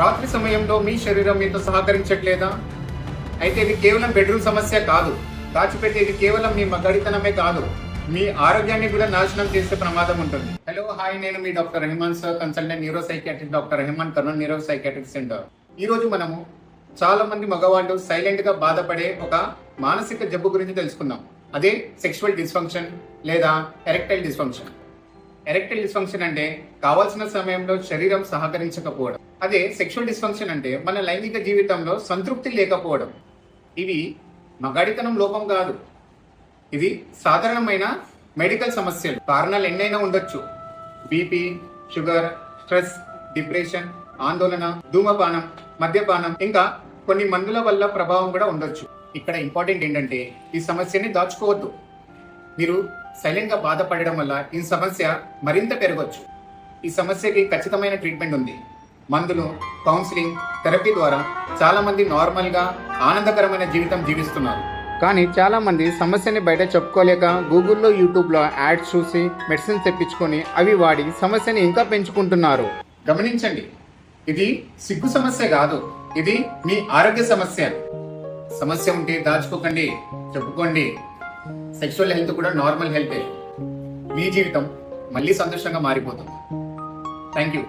రాత్రి సమయంలో మీ శరీరం మీతో సహకరించట్లేదా? అయితే ఇది కేవలం బెడ్రూమ్ సమస్య కాదు. దాచిపెట్టి ఇది కేవలం మీ మగడితనమే కాదు. మీ ఆరోగ్యాన్ని కూడా నాశనం చేసే ప్రమాదం ఉంటుంది. హలో హాయ్ నేను మీ doctor Rehman sir consultant neuro psychiatric doctor Rehman Kurnool neuro psychiatric centre ఈ రోజు మనము చాలా మంది మగవాళ్ళు సైలెంట్గా బాధపడే ఒక మానసిక జబ్బు గురించి తెలుసుకుందాం. అదే సెక్షువల్ డిస్ఫంక్షన్ లేదా ఎరెక్టైల్ డిస్ఫంక్షన్ ఎరెక్టైల్ డిస్ఫంక్షన్ అంటే కావాల్సిన సమయంలో శరీరం సహకరించకపోవడం. అదే సెక్షువల్ డిస్ఫంక్షన్ అంటే మన లైంగిక జీవితంలో సంతృప్తి లేకపోవడం. ఇవి మగాడితనం లోపం కాదు. ఇది సాధారణమైన మెడికల్ సమస్యలు. కారణాలు ఎన్నైనా ఉండొచ్చు. బీపీ షుగర్ స్ట్రెస్ డిప్రెషన్ ఆందోళన ధూమపానం మద్యపానం ఇంకా కొన్ని మందుల వల్ల ప్రభావం కూడా ఉండొచ్చు. ఇక్కడ ఇంపార్టెంట్ ఏంటంటే ఈ సమస్యని దాచుకోవద్దు. మీరు సైలెంట్గా బాధపడడం వల్ల ఈ సమస్య మరింత పెరగవచ్చు ఈ సమస్యకి ఖచ్చితమైన ట్రీట్మెంట్ ఉంది. మందులు కౌన్సిలింగ్ థెరపీ ద్వారా చాలామంది నార్మల్గా ఆనందకరమైన జీవితం జీవిస్తున్నారు. కానీ చాలామంది సమస్యని బయట చెప్పుకోలేక గూగుల్లో యూట్యూబ్లో యాడ్స్ చూసి మెడిసిన్స్ తెప్పించుకొని అవి వాడి సమస్యని ఇంకా పెంచుకుంటున్నారు. గమనించండి ఇది సిగ్గు సమస్య కాదు ఇది మీ ఆరోగ్య సమస్య. సమస్య ఉంటే దాచుకోకండి చెప్పుకోండి. సెక్షువల్ హెల్త్ కూడా నార్మల్ హెల్తే మీ జీవితం మళ్ళీ సంతోషంగా మారిపోతుంది. Thank you